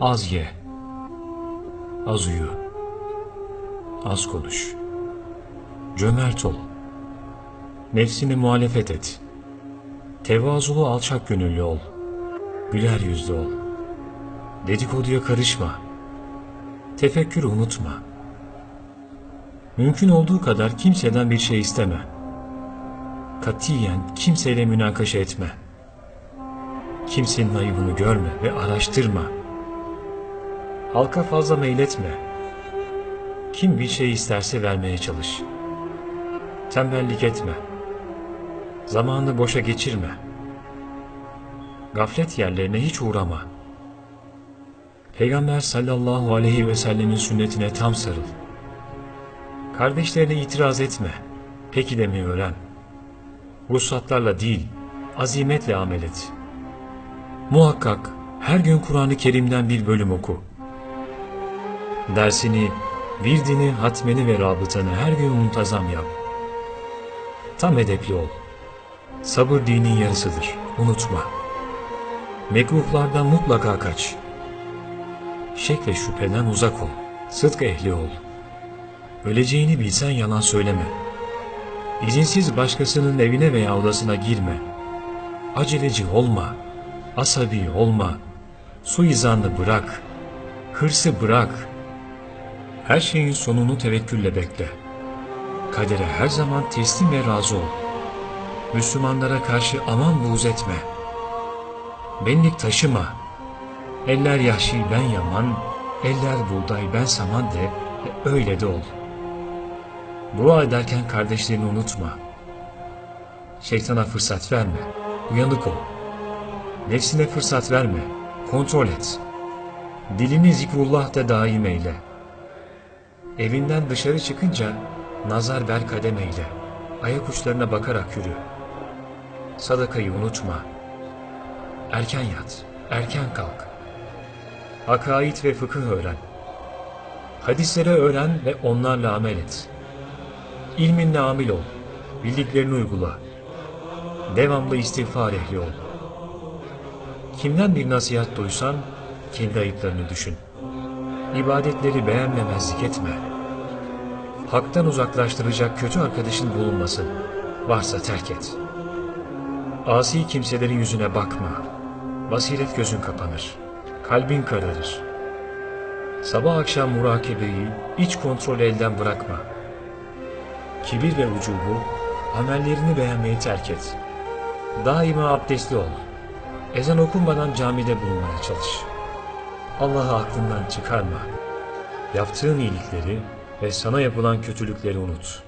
Az ye. Az uyu. Az konuş. Cömert ol. Nefsine muhalefet et. Tevazulu alçak gönüllü ol. Güler yüzlü ol. Dedikoduya karışma. Tefekkürü unutma. Mümkün olduğu kadar kimseden bir şey isteme. Katiyen kimseyle münakaşa etme. Kimsenin ayıbını görme ve araştırma. Halka fazla meyletme. Kim bir şey isterse vermeye çalış. Tembellik etme. Zamanını boşa geçirme. Gaflet yerlerine hiç uğrama. Peygamber sallallahu aleyhi ve sellemin sünnetine tam sarıl. Kardeşlerine itiraz etme. Peki demeyi öğren. Ruhsatlarla değil, azimetle amel et. Muhakkak her gün Kur'an-ı Kerim'den bir bölüm oku. Dersini, virdini, hatmeni ve rabıtanı her gün muntazam yap. Tam edepli ol. Sabır dinin yarısıdır, unutma. Mekruhlardan mutlaka kaç. Şek ve şüpheden uzak ol. Sıdk ehli ol. Öleceğini bilsen yalan söyleme. İzinsiz başkasının evine veya odasına girme. Aceleci olma. Asabi olma. Suizanlı bırak. Hırsı bırak. Her şeyin sonunu tevekkülle bekle. Kadere her zaman teslim ve razı ol. Müslümanlara karşı aman buğz etme. Benlik taşıma. Eller yahşi ben yaman, eller buğday ben saman de öyle de ol. Dua ederken kardeşlerini unutma. Şeytana fırsat verme, uyanık ol. Nefsine fırsat verme, kontrol et. Dilini zikrullah da daim eyle. Evinden dışarı çıkınca nazar ver kademeyle. Ayak uçlarına bakarak yürü. Sadakayı unutma. Erken yat, erken kalk. Hakaid ve fıkıh öğren. Hadisleri öğren ve onlarla amel et. İlminle amil ol. Bildiklerini uygula. Devamlı istiğfar ehli ol. Kimden bir nasihat duysan kendi ayıplarını düşün. İbadetleri beğenmemezlik etme. Haktan uzaklaştıracak kötü arkadaşın bulunmasın. Varsa terk et. Asi kimselerin yüzüne bakma. Basiret gözün kapanır. Kalbin kararır. Sabah akşam murakebeyi, iç kontrolü elden bırakma. Kibir ve ucubu, amellerini beğenmeyi terk et. Daima abdestli ol. Ezan okunmadan camide bulunmaya çalış. Allah'ı aklından çıkarma. Yaptığın iyilikleri ve sana yapılan kötülükleri unut.